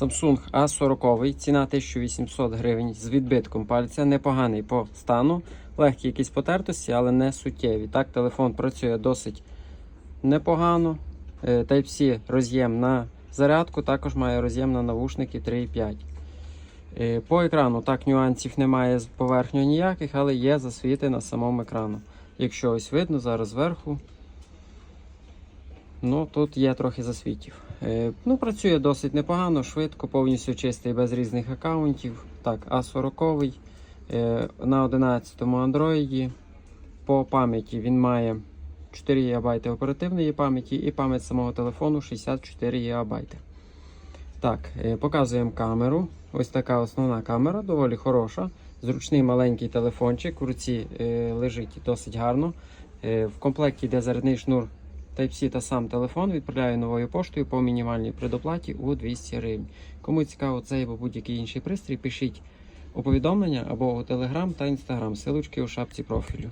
Samsung A40, ціна 1800 гривень з відбитком пальця. Непоганий по стану, легкі якісь потертості, але не суттєві. Так, телефон працює досить непогано. Е, Type-C роз'єм на зарядку, також має роз'єм на навушники 3.5. Е, По екрану так нюансів немає з поверхню ніяких, але є засвіти на самому екрану. Якщо ось видно зараз зверху, ну тут є трохи засвітів. Е, Ну, працює досить непогано, швидко, повністю чистий без різних аккаунтів. Так, А40 е, на 11 Android. По пам'яті він має 4 ГБ оперативної пам'яті і пам'ять самого телефону 64 ГБ. Так, е, показуємо камеру. Ось така основна камера, доволі хороша. Зручний маленький телефончик, у руці лежить досить гарно. В комплекті йде зарядний шнур Type-C та сам телефон. Відправляю новою поштою по мінімальній предоплаті у 200 гривень. Кому цікаво цей або будь-який інший пристрій, пишіть у повідомлення або у Telegram та Instagram. Силочки у шапці профілю.